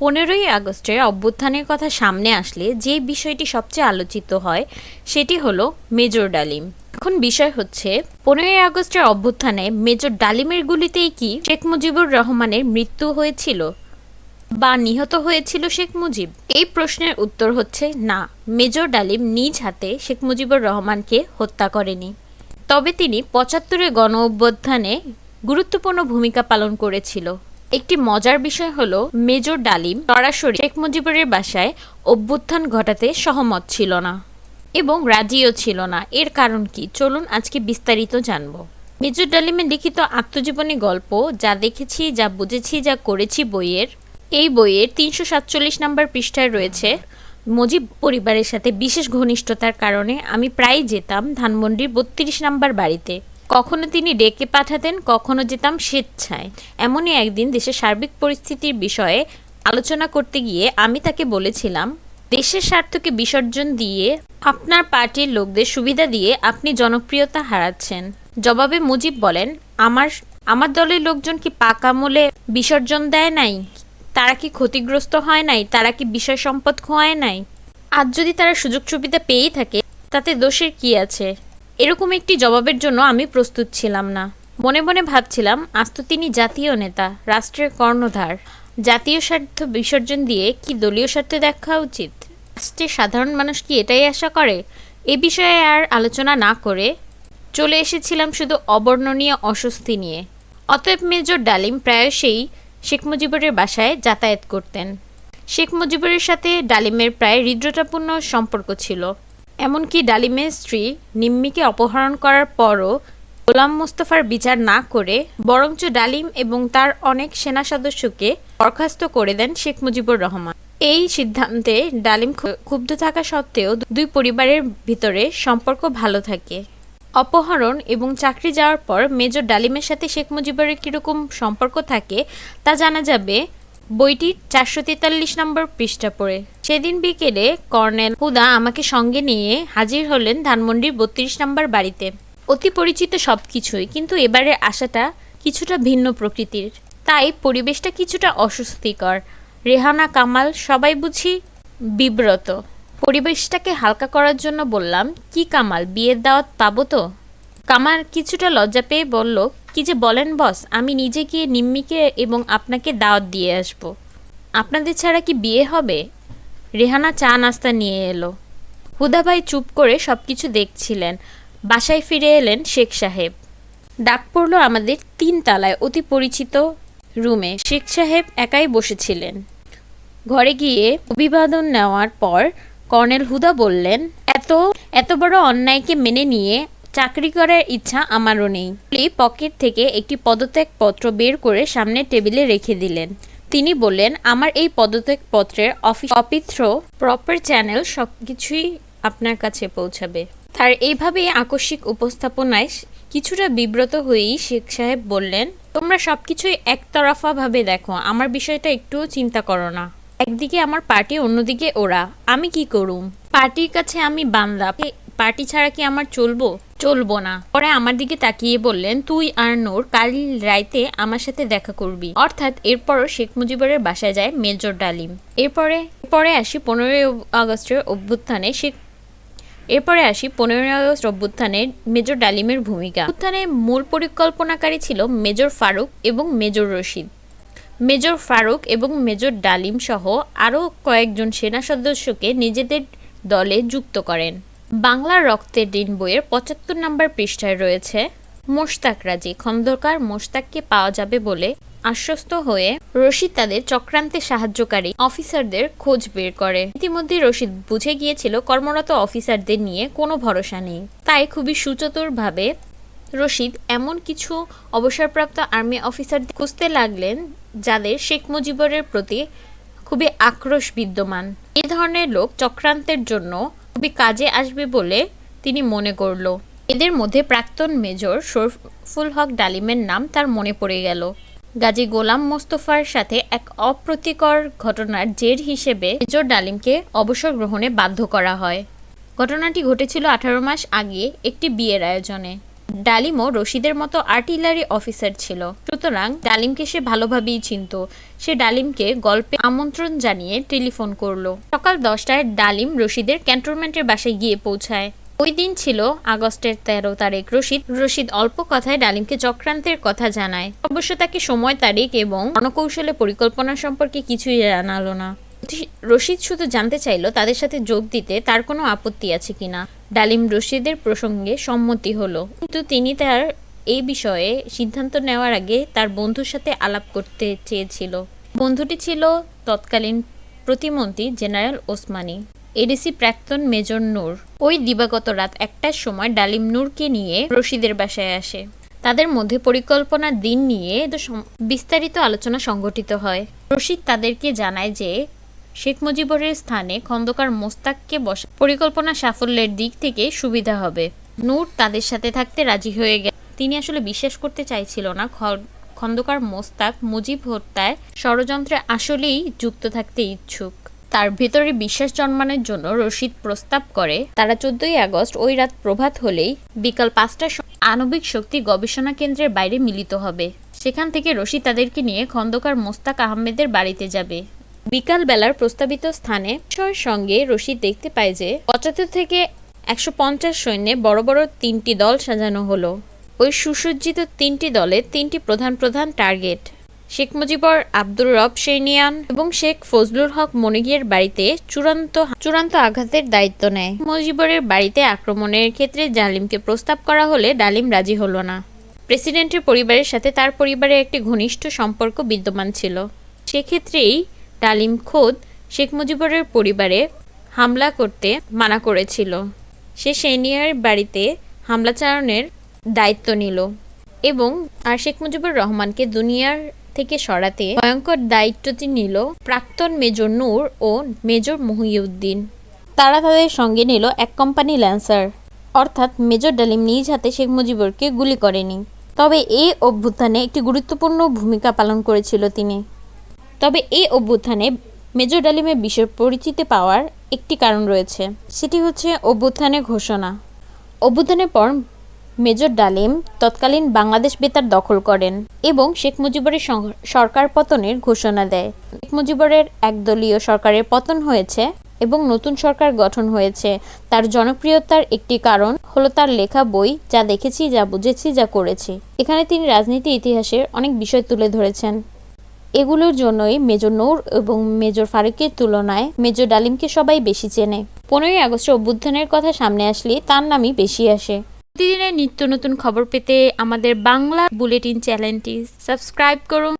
পনেরোই আগস্টের অভ্যুত্থানের কথা সামনে আসলে যে বিষয়টি সবচেয়ে আলোচিত হয়, সেটি হলো মেজর ডালিম। এখন বিষয় হচ্ছে, পনেরোই আগস্টের অভ্যুত্থানে মেজর ডালিমের গুলিতেই কি শেখ মুজিবুর রহমানের মৃত্যু হয়েছিল বা নিহত হয়েছিল শেখ মুজিব? এই প্রশ্নের উত্তর হচ্ছে না। মেজর ডালিম নিজ হাতে শেখ মুজিবুর রহমানকে হত্যা করেনি। তবে তিনি পঁচাত্তরের গণ অভ্যুত্থানে গুরুত্বপূর্ণ ভূমিকা পালন করেছিল। একটি মজার বিষয় হলো, মেজর ডালিম সরাসরি শেখ মুজিবুরের বাসায় অভ্যুত্থান ঘটাতে সহমত ছিল না এবং রাজিও ছিল না। এর কারণ কি? চলুন আজকে বিস্তারিত জানব। মেজর ডালিমের লিখিত আত্মজীবনী গল্প যা দেখেছি, যা বুঝেছি, যা করেছি বইয়ের, এই বইয়ের তিনশো সাতচল্লিশ নম্বর পৃষ্ঠায় রয়েছে, মুজিব পরিবারের সাথে বিশেষ ঘনিষ্ঠতার কারণে আমি প্রায় যেতাম ধানমন্ডির বত্রিশ নম্বর বাড়িতে। কখনো তিনি ডেকে পাঠাতেন, কখনো যেতাম স্বেচ্ছায়। এমনই একদিন দেশের সার্বিক পরিস্থিতির বিষয়ে আলোচনা করতে গিয়ে আমি তাকে বলেছিলাম, দেশের স্বার্থকে বিসর্জন দিয়ে আপনার পার্টির লোকদের সুবিধা দিয়ে আপনি জনপ্রিয়তা হারাচ্ছেন। জবাবে মুজিব বলেন, আমার আমার দলের লোকজন কি পাকামূলে বিসর্জন দেয় নাই? তারা কি ক্ষতিগ্রস্ত হয় নাই? তারা কি বিষয় সম্পদ খোয়ায় নাই? আজ যদি তারা সুযোগ সুবিধা পেয়েই থাকে, তাতে দোষের কি আছে? এরকম একটি জবাবের জন্য আমি প্রস্তুত ছিলাম না। মনে মনে ভাবছিলাম, আজ তো তিনি জাতীয় নেতা, রাষ্ট্রের কর্ণধার। জাতীয় স্বার্থ বিসর্জন দিয়ে কি দলীয় স্বার্থে দেখা উচিত? রাষ্ট্রের সাধারণ মানুষ কি এটাই আশা করে? এ বিষয়ে আর আলোচনা না করে চলে এসেছিলাম শুধু অবর্ণনীয় অস্বস্তি নিয়ে। অতএব মেজর ডালিম প্রায়শই শেখ মুজিবুরের বাসায় যাতায়াত করতেন। শেখ মুজিবুরের সাথে ডালিমের প্রায় হৃদ্রতাপূর্ণ সম্পর্ক ছিল। এমনকি ডালিমের স্ত্রী নিম্মিকে অপহরণ করার পরও গোলাম মোস্তফার বিচার না করে বরঞ্চ ডালিম এবং তার অনেক সেনা সদস্যকে বরখাস্ত করে দেন শেখ মুজিবুর রহমান। এই সিদ্ধান্তে ডালিম ক্ষুব্ধ থাকা সত্ত্বেও দুই পরিবারের ভিতরে সম্পর্ক ভালো থাকে। অপহরণ এবং চাকরি যাওয়ার পর মেজর ডালিমের সাথে শেখ মুজিবুরের কীরকম সম্পর্ক থাকে তা জানা যাবে বইটির চারশো তেতাল্লিশ নম্বর পৃষ্ঠা পড়ে। সেদিন বিকেলে কর্নেল হুদা আমাকে সঙ্গে নিয়ে হাজির হলেন ধানমন্ডির বত্রিশ নম্বর বাড়িতে। অতি পরিচিত সব কিছুই কিন্তু এবারের আশাটা কিছুটা ভিন্ন প্রকৃতির। তাই পরিবেশটা কিছুটা অস্বস্তিকর। রেহানা, কামাল সবাই বুঝি বিব্রত। পরিবেশটাকে হালকা করার জন্য বললাম, কি কামাল, বিয়ের দাওয়াত পাবো তো? কামাল কিছুটা লজ্জা পেয়ে বলল, কি যে বলেন বস, আমি নিজে গিয়ে নিম্মিকে এবং আপনাকে দাওয়াত দিয়ে আসব। আপনাদের ছাড়া কি বিয়ে হবে? রেহানা চা নাস্তা নিয়ে এলো। হুদাভাই চুপ করে সব কিছু দেখছিলেন। বাসায় ফিরে এলেন শেখ সাহেব। ডাক পড়ল আমাদের তিন তালায় অতি পরিচিত রুমে। শেখ সাহেব একাই বসেছিলেন। ঘরে গিয়ে অভিবাদন নেওয়ার পর কর্নেল হুদা বললেন, এত এত বড় অন্যায়কে মেনে নিয়ে চাকরি করার ইচ্ছা আমারও নেই। পকেট থেকে একটি পদত্যাগ পত্র বের করে সামনে টেবিলে রেখে দিলেন। তিনি বললেন, আমার এই পদত্যাগ পত্রের অফিস অপিত্র প্রপার চ্যানেল সব কিছুই আপনার কাছে পৌঁছাবে। তার এইভাবেই আকস্মিক উপস্থাপনায় কিছুটা বিব্রত হয়েই শেখ সাহেব বললেন, তোমরা সবকিছুই একতরফাভাবে দেখো, আমার বিষয়টা একটুও চিন্তা করো না। একদিকে আমার পার্টি, অন্যদিকে ওরা। আমি কি করুম? পার্টির কাছে আমি বান্দা পার্টি ছাড়া কি আমার চলবো? চলবো না। পরে আমার দিকে তাকিয়ে বললেন, তুই আর নূর কাল রাইতে আমার সাথে দেখা করবি। অর্থাৎ এরপরও শেখ মুজিবুরের বাসায় যায় মেজর ডালিম। এরপরে পরে আসি পনেরোই আগস্টের অভ্যুত্থানে শেখ, এরপরে আসি পনেরোই আগস্ট অভ্যুত্থানে মেজর ডালিমের ভূমিকা। অভ্যুত্থানের মূল পরিকল্পনাকারী ছিল মেজর ফারুক এবং মেজর রশিদ। মেজর ফারুক এবং মেজর ডালিম সহ আরও কয়েকজন সেনা সদস্যকে নিজেদের দলে যুক্ত করেন। বাংলার রক্তের দিন বইয়ের পঁচাত্তর নম্বর পৃষ্ঠায় রয়েছে, মোশতাক রাজি, খন্দকার মোশতাককে পাওয়া যাবে বলে আশ্বস্ত হয়ে রশিদ তাদের চক্রান্তে সাহায্যকারী অফিসারদের খোঁজ বের করে। ইতিমধ্যে রশিদ বুঝে গিয়েছিল কর্মরত অফিসারদের নিয়ে কোনো ভরসা নেই। তাই খুবই সুচতুরভাবে রশিদ এমন কিছু অবসরপ্রাপ্ত আর্মি অফিসার খুঁজতে লাগলেন যাদের শেখ মুজিবুরের প্রতি খুবই আক্রোশ বিদ্যমান। এ ধরনের লোক চক্রান্তের জন্য খুবই কাজে আসবে বলে তিনি মনে করল। এদের মধ্যে প্রাক্তন মেজর শরফুল হক ডালিমের নাম তার মনে পড়ে গেল। গাজী গোলাম মোস্তফার সাথে এক অপ্রতিকর ঘটনার জের হিসেবে মেজর ডালিমকে অবসর গ্রহণে বাধ্য করা হয়। ঘটনাটি ঘটেছিল আঠারো মাস আগে একটি বিয়ের আয়োজনে। ডালিমও রশিদের মতো আর্টিলারি অফিসার ছিল। সুতরাং ডালিমকে সে ভালোভাবেই চিনত। সে ডালিমকে গল্পে আমন্ত্রণ জানিয়ে টেলিফোন করল। সকাল দশটায় ডালিম রশিদের ক্যান্টনমেন্টের বাসায় গিয়ে পৌঁছায়। ওই দিন ছিল আগস্টের তেরো তারিখ। রশিদ রশিদ অল্প কথায় ডালিমকে চক্রান্তের কথা জানায়। অবশ্য তাকে সময়, তারিখ এবং রণকৌশলে পরিকল্পনা সম্পর্কে কিছুই জানালো না। রশিদ শুধু জানতে চাইলো তাদের সাথে যোগ দিতে তার কোনো আপত্তি আছে কিনা। ডালিম রশিদের প্রসঙ্গে সম্মতি হলো। কিন্তু তিনি তার এই বিষয়ে সিদ্ধান্ত নেওয়ার আগে তার বন্ধুর সাথে আলাপ করতে চেয়েছিল। বন্ধুটি ছিল তৎকালীন প্রতিমন্ত্রী জেনারেল ওসমানী, এডিসি প্রাক্তন মেজর নূর। ওই দিবাগত রাত একটার সময় ডালিম নূরকে নিয়ে রশিদের বাসায় আসে। তাদের মধ্যে পরিকল্পনার দিন নিয়ে বিস্তারিত আলোচনা সংগঠিত হয়। রশিদ তাদেরকে জানায় যে শেখ মুজিবুরের স্থানে খন্দকার মোস্তাককে বসা পরিকল্পনা সাফল্যের দিক থেকে সুবিধা হবে। নূর তাদের সাথে থাকতে রাজি হয়ে গেল। তিনি আসলে বিশ্বাস করতে চাইছিল না খন্দকার মোস্তাক মুজিব হত্যায় ষড়যন্ত্রে আসলেই যুক্ত থাকতে ইচ্ছুক। তার ভেতরে বিশ্বাস জন্মানোর জন্য রশিদ প্রস্তাব করে, তারা চোদ্দই আগস্ট ওই রাত প্রভাত হলেই বিকাল পাঁচটার আণবিক শক্তি গবেষণা কেন্দ্রের বাইরে মিলিত হবে। সেখান থেকে রশিদ তাদেরকে নিয়ে খন্দকার মোস্তাক আহমেদের বাড়িতে যাবে। বিকাল বেলার প্রস্তাবিত স্থানে সর সঙ্গে রশিদ দেখতে পায় যে পঁচাত্তর থেকে একশো পঞ্চাশ সৈন্যে বড় বড় তিনটি দল সাজানো হলো। ওই সুসজ্জিত তিনটি দলে তিনটি প্রধান প্রধান টার্গেট। শেখ মুজিবর, আব্দুর রব সেনিয়ান এবং শেখ ফজলুল হক মনিগের বাড়িতে চূড়ান্ত চূড়ান্ত আঘাতের দায়িত্ব নেয়। মুজিবরের বাড়িতে আক্রমণের ক্ষেত্রে ডালিমকে প্রস্তাব করা হলে ডালিম রাজি হলো না। প্রেসিডেন্টের পরিবারের সাথে তার পরিবারের একটি ঘনিষ্ঠ সম্পর্ক বিদ্যমান ছিল। সেক্ষেত্রেই ডালিম খোদ শেখ মুজিবরের পরিবারে হামলা করতে মানা করেছিল। সে সেনিয়ার বাড়িতে হামলা চালানোর দায়িত্ব নিল এবং আর শেখ মুজিবুর রহমানকে দুনিয়ার থেকে সরাতে ভয়ঙ্কর দায়িত্বটি নিল প্রাক্তন মেজর নূর ও মেজর মহিউদ্দিন। তারা তাদের সঙ্গে নিল এক কোম্পানি ল্যান্সার। অর্থাৎ মেজর ডালিম নিজ হাতে শেখ মুজিবুরকে গুলি করেনি। তবে এই অভ্যুত্থানে একটি গুরুত্বপূর্ণ ভূমিকা পালন করেছিল তিনি। তবে এই অভ্যুত্থানে মেজর ডালিমের বিষয় পরিচিতি পাওয়ার একটি কারণ রয়েছে। সেটি হচ্ছে অভ্যুত্থানের ঘোষণা। অভ্যুত্থানের পর মেজর ডালিম তৎকালীন বাংলাদেশ বেতার দখল করেন এবং শেখ মুজিবুরের সরকার পতনের ঘোষণা দেয়। শেখ মুজিবুরের একদলীয় সরকারের পতন হয়েছে এবং নতুন সরকার গঠন হয়েছে। তার জনপ্রিয়তার একটি কারণ হলো তার লেখা বই যা দেখেছি, যা বুঝেছি, যা করেছি এখানে তিনি রাজনীতি ইতিহাসের অনেক বিষয় তুলে ধরেছেন। এগুলোর জন্যই মেজর নূর এবং মেজর ফারুকের তুলনায় মেজর ডালিমকে সবাই বেশি চেনে। পনেরোই আগস্টে অভ্যুত্থানের কথা সামনে আসলে তার নামই বেশি আসে। প্রতিদিনের নিত্য নতুন খবর পেতে আমাদের বাংলা বুলেটিন চ্যানেলটি সাবস্ক্রাইব করুন।